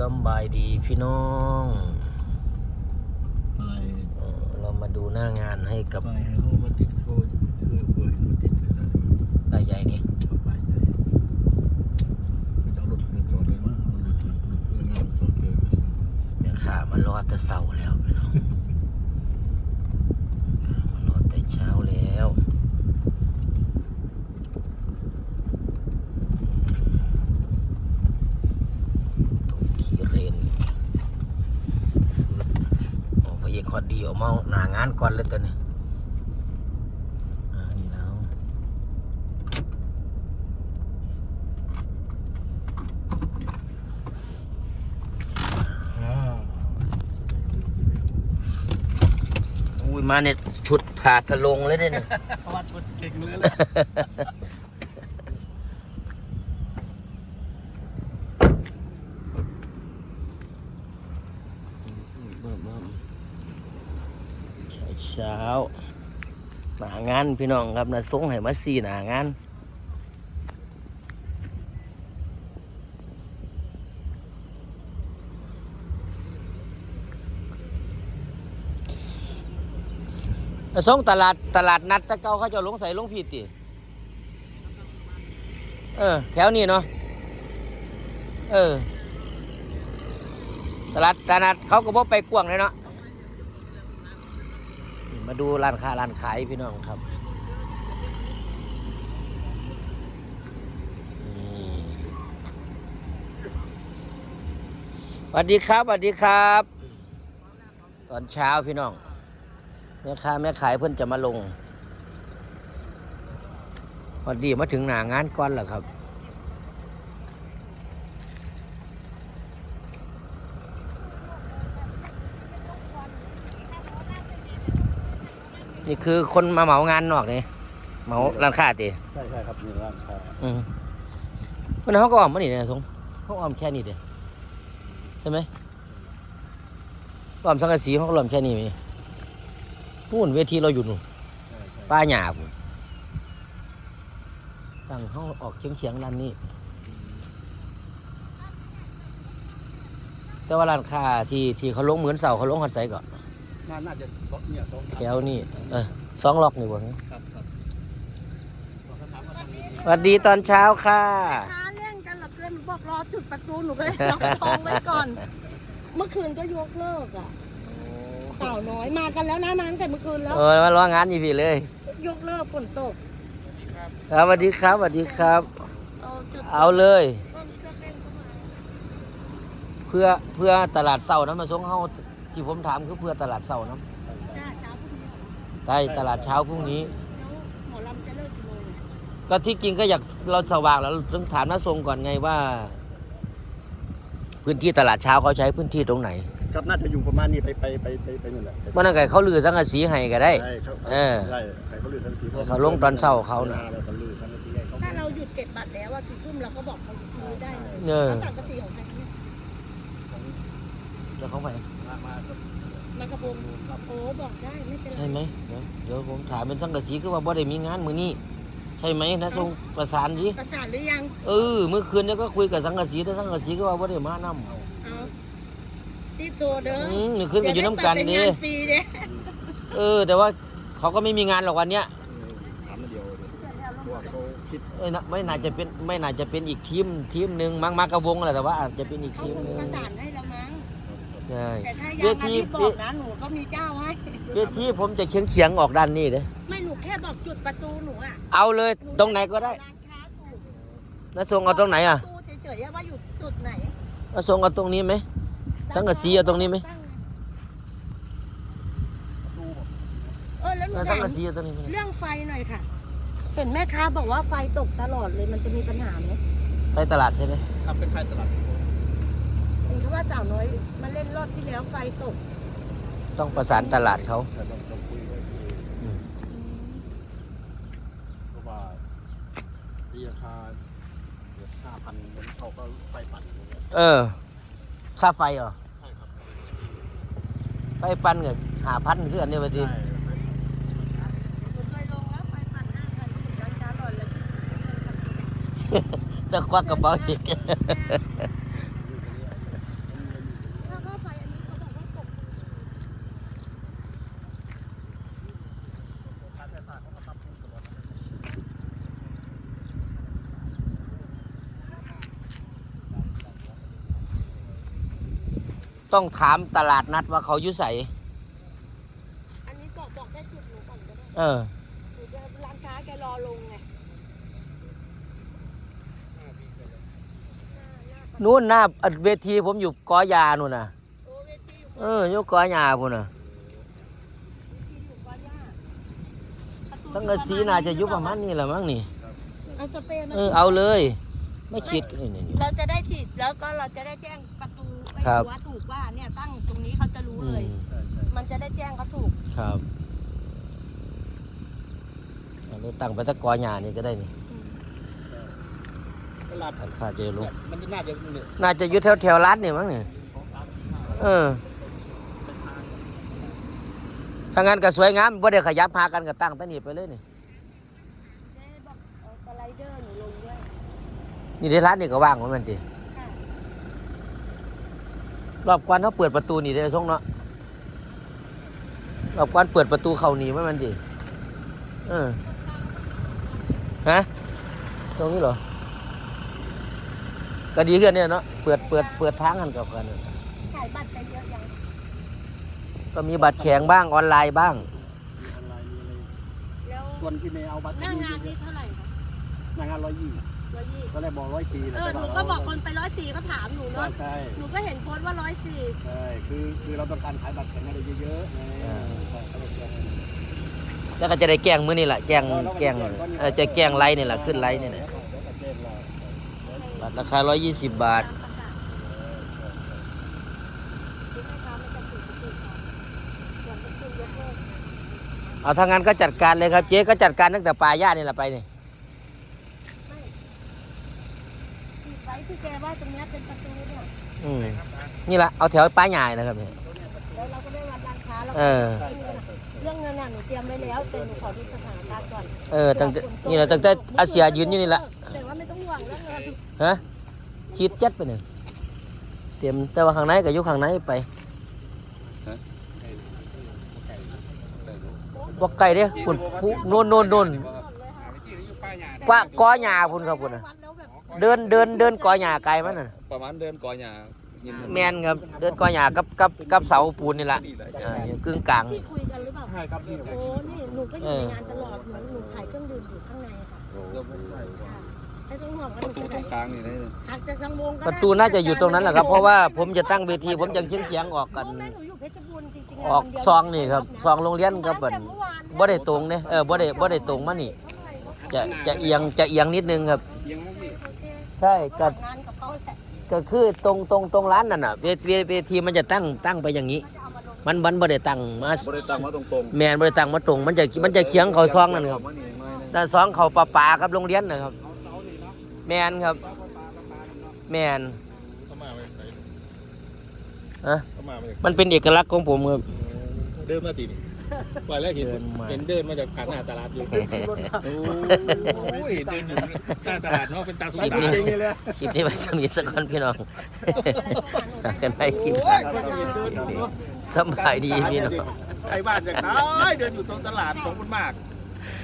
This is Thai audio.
สำบายดีพี่น้องไปเอ่อเรามาดูหน้างานให้กับไปให้เขามาติดโคตรคือเบอร์มาติดไปแล้วรายใหญ่นี่สบายใจไม่ต้องรถจอดเลยมั้งรถรถเพื่อนงานจอดเลยไม่ใช่แม่ข่ามารอแต่เช้าแล้วพี่น้องมารอแต่เช้าแล้วตกขี้เรนโอ้พระ เอกคอดีออกมาหนางานก่อนเลยตัวนี้อ่านี่แล้วอุ้ยมาเนี่ยชุดผ่าทะลงเลยเนี่ย เพราะว่าชนเก่งเลยแหละ เช้าหนางานพี่น้องครับนะส่งให้มาสี่หนางานส่งตลาดตลาดนัดตะเกาเขาจะลงใส่ลงผิดติเออ แถวนี้เนาะเออ ตลาดตลาดเขาก็บ่ไปกว้างเลยเนาะ มาดูร้านค้าร้านขายพี่น้องครับสวัสดีครับสวัสดีครับ ตอนเช้าพี่น้องแม่ค้าแม่ขายเพื่อนจะมาลงพอดีมาถึงหนางานก่อนแล้วครับ นี่คือคนมาเหมางานนอกนี่เหมาร้านค้าตีใช่ใช่ครับนี่ร้านค้าอืมเพราะนั้นเขาก็ออมมานี่นะสงเขาออมแค่นี้เดียใช่ไหมออมสังกะสีเขาก็ออมแค่นี้นี่พูนเวทีเราอยู่นู่นใช่ใช่ป้าหยาพุ่นตั้งเขาออกเฉียงเฉียงๆด้านนี้ แต่ว่าร้านค้าที่ที่เขาลงเหมือนเสาเขาลงหัดใสก่อน น่าน่าจะเนี่ยสองแถวนี้เออสองล็อกนี่บ่ครับครับเขาถามว่าทำยังไงสวัสดีตอนเช้าค่ะค้าเล่นกันเหลือเกินบอกรอจุดประตูหนูก็เลยล็อกทองไว้ก่อน เมื่อคืนก็ยกเลิกอะเต่าน้อยมากันแล้วนะมาตั้งแต่เมื่อคืนแล้วเออมารองานยี่พี่เลย ยกเลิกฝนตกครับสวัสดีครับสวัสดีครับ เอาจุดเอาเลยต้นเครื่องเล่นเข้ามาเพื่อเพื่อตลาดเสาร์นะมาส่งเฮา ที่ผมถามคือเพื่อตลาดเสาร์นะจ้าเช้าพรุ่งนี้เหรอใช่ตลาดเช้าพรุ่งนี้ แล้วหมอลำจะเลิกกี่โมงอะก็ที่จริงก็อยากเราสว่างแล้วต้องถามน้าทรงก่อนไงว่า พื้นที่ตลาดเช้าเขาใช้พื้นที่ตรงไหนครับน่าจะอยู่ประมาณนี้ไปไปไปไปไปนู่นแหละเมื่อนั้นไงเขาลือสังกะสีให้ก็ได้ ใช่ครับเออใช่ใครเขาลือทั้งทีเขาลงตอนเช้าเขาน่ะแล้วก็ลือทั้งทีให้เขาถ้าเราหยุดเก็บบัตรแล้วว่ากี่ทุ่มเราก็บอกเขาชี้ได้เลยเออ เขาสั่งกระสีของใครเนี่ยแล้วเขาไป มามาก็มากระโปรงโอ้บอกได้ไม่เป็นไรใช่ไหมเดี๋ยวเดี๋ยวผมถามเป็นสังกะสีคือว่าบ่ได้มีงานมื้อนี้ใช่ไหมน้าทรงประสานสิประสานหรือยังเออเมื่อคืนเนี่ยก็คุยกับสังกะสีแต่สังกะสีก็ว่าบ่ได้มานํเอาที่โทรเด้ออืมเมื่อคืนก็อยู่น้ำกันเดี๋นี่ยวได้ไปเป็นงานฟรีเด้เออ แต่ว่าเขาก็ไม่มีงานหรอกวันเนี้ยถามมาเดียวเลยเพราะว่าเขาคิดเอ้ยนะไม่น่าจะเป็นไม่น่าจะเป็นอีกทีมทีมหนึ่งมั้งมากระวงแหละแต่ว่าอาจจะเป็นอีกเขาทีมคงหนึ่งประสานให้เรามั้ง ใช่แต่ถ้าเวยังอันทีนี้บอกนะหนูก็มีเจ้าให้เวทีผมจะเฉียงเฉียงๆออกด้านนี้เลยไม่หนูแค่บอกจุดประตูหนูอะเอาเลยตรงไหนก็ได้ร้านค้าถูกน้าทรงเอาตรงไหนอะตู้เฉยๆว่าอยู่จุดไหนน้าทรงเอาตรงนี้ไหมสังกะสีเอาตรงนี้ไหมเออแล้วหนูน้าถาสังมกะสีเอาตรงนี้ไหมเรื่องไฟหน่อยค่ะ เห็นแม่ค้าบอกว่าไฟตกตลอดเลยมันจะมีปัญหาไหมไปตลาดใช่ไหมทำเป็นขายตลาด เห็นเขาว่าสาวน้อยมาเล่นรอบที่แล้วไฟตกต้องประสานตลาดเขา แต่ต้องต้องคุยไว้ที่อืม เพราะว่าที่ราคาห้าพันเขาก็ไปปั่นอย่างเงี้ยเออ ค่าไฟเหรอ ใช่ครับไฟปันเงินหาพันคืออันนี้ไปทีใช่ ผมเคยลงแล้วไฟปั่นห้ากันร้านค้าหล่อนเลยแต่ควักกระเป๋าอีกม ต้องถามตลาดนัดว่าเขาอยู่ใสอันนี้บอกบอกแค่จุดหนูก่อนก็ได้เออหนูจะร้านค้าแกรอลงไงนู่นหน้าอัดเวทีผมอยู่กอยานู่นน่ะ โอ้เวทีอยู่เอออยู่กอยาพุ่นน่ะ เวทีอยู่ก้อนหญ้าประตูสังกะสีน่าจะอยู่ประมาณนี้แหละมั้งนี่ เอาสเปรย์มาเออเอาเลย ไม่คิดนี่นี่นี่เราจะได้ฉีดแล้วก็เราจะได้แจ้งประตู ไอ้ครับรั้วถูกว่าเนี่ยตั้งตรงนี้เขาจะรู้อืเลยมใช่ใช่มันจะได้แจ้งเขาถูกครับ อันนี้ตั้งไปตะกอยานี่ก็ได้นี่ตลาดอันค่าจะลงมันน่าจะเนี่ยน่าจะอยู่แถวแถวๆร้านนี่มั้งเนี่ยเออถ้างั้นก็สวยงามบ่ได้ขยับพากันก็ตั้งตั้งนี่ไปเลยนี่ได้บอกเอาสไลเดอร์หนูลงด้วยนี่ในร้านนี่ก็ว่างเหมือนกันทีค่ะ รอบกวนเขาเปิดประตูนี่ได้ช่องเนาะรอบกวนเปิดประตูเข้านี่ไม่มันดิเออฮะตรงนี้เหรอก็ดีขึ้นเนี่ยเนาะเปิดเปิดเปิดทางกันกับกันเนี่ยขายบัตรไปเยอะยังก็มีบัตรแข็งบ้างออนไลน์บ้างมีออนไลน์มีอะไรแล้วส่วนที่เมย์เอาบัตรหน้างานนี่เท่าไหร่คะหน้างานร้อยยี่ ร้อยยี่ตอนแรกบอกร้อยสี่เออหนูก็บอกคนไปร้อยสี่ก็ถามหนูใช่เนาะใช่หนูก็เห็นโพสต์ว่าร้อยสี่ใช่คือคือเราต้องการขายบัตรแข็งอะไรเยอะๆไงใช่เขาเลยแจ้งแล้วก็จะได้แกล้งมื้อนี่แหละแกล้งแกล้งเออจะแกล้งไลน์นี่แหละขึ้นไลน์นี่แหละเดี๋ยวก็แจ้งเราบัตรราคา120บาทตามประกาศคือให้ค้าไม่จำเป็นต้องติดค่ะส่วนเป็นคืนยกเลิกเอาทางงานก็จัดการเลยครับเจ๊ก็จัดการตั้งแต่ปลายย่านี่แหละไปนี่ ไม่ ติดไว้ที่แกว่าตรงเนี้ยเป็นประตูเนี่ยอืมนี่แหละเอาแถวป้ายใหญ่นะครับเนี่ยแล้วเราก็ได้วัดร้านค้าแล้วเออเรื่องเงินน่ะหนูเตรียมไว้แล้วแต่หนูขอดูสถานการณ์ก่อนเออตั้งแต่นี่แหละตั้งแต่อาเซียยืนอยู่นี่แหละ แต่ว่าไม่ต้องห่วงเรื่องเงินฮะชีดเจ็ดไปหนึ่งเตรียมแต่ว่าข้างในก็อยู่ข้างในไปว่าไก่เด้คุณผู้โน่นโน่นโน่นกว่ากอหญ้าพุ่นครับคุณน่ะ วัดแล้วแบบ เดินเดินเดินกอหญ้าไกลมันน่ะประมาณเดินก่อหญ้าหินแมนครับเดินกอหญ้ากับกับกับเสาปูนนี่แหละอ่าอยู่กึ่งกลางที่คุยกันหรือเปล่าใช่ครับนี่โอ้นี่หนูก็อยู่ในงานตลอดเหมือนหนูขายเครื่องดื่มอยู่ข้างในค่ะค่ะไม่ต้องห่วงว่าหนูจะตรงกลางนี่เลยหักจากทางวงก็ประตูน่าจะอยู่ตรงนั้นแหละครับเพราะว่าผมจะตั้งเวทีผมยังเชียงเสียงๆออกกันแม่หนูอยู่เพชรบูรณ์จริงๆออกซองนี่ครับซองโรงเรียนครับบัดบ่ได้ตรงเนี่ยเออบ่ได้บ่ได้ตรงมานี่จะจะเอียงจะเอียงนิดนึงครับยังไม่พี่ ใช่ก็งานกับเขาแหละก็คือตรงตรงตรงร้านนั่นน่ะเวทีเวทีมันจะตั้งตั้งไปอย่างนี้ มันมันบ่ได้ตั้งมาบริตั้งมาตรงแมนบ่ได้ตั้งมาตรง มันจะมันจะเคียงเขาซองนั่นครับมานี่หน่อยนึงด้านซองเขาปลาปลาครับโรงเรียนนะครับ แมนครับ แมนเข้ามาไปใส่อะเข้ามาไปมันเป็นเอกลักษณ์ของผมครับ เดินมาตีนี่ ปล่อยแล้วเห็นเดินมา เห็นเดินมาจากผ่านหน้าตลาดอยู่โอ้ยเดินอยู่หน้าตลาดเนาะเป็นตาสงคลิปสารนี้จริงเลยคลิปนี้ไว้สมิทสักคนพี่น้องกันไปคลิปโอ้ยคนเห็นเดินอยู่เนาะสำบายดีพี่น้องไอ้บ้านจากตายเดินอยู่ตรงตลาดของคุณมาก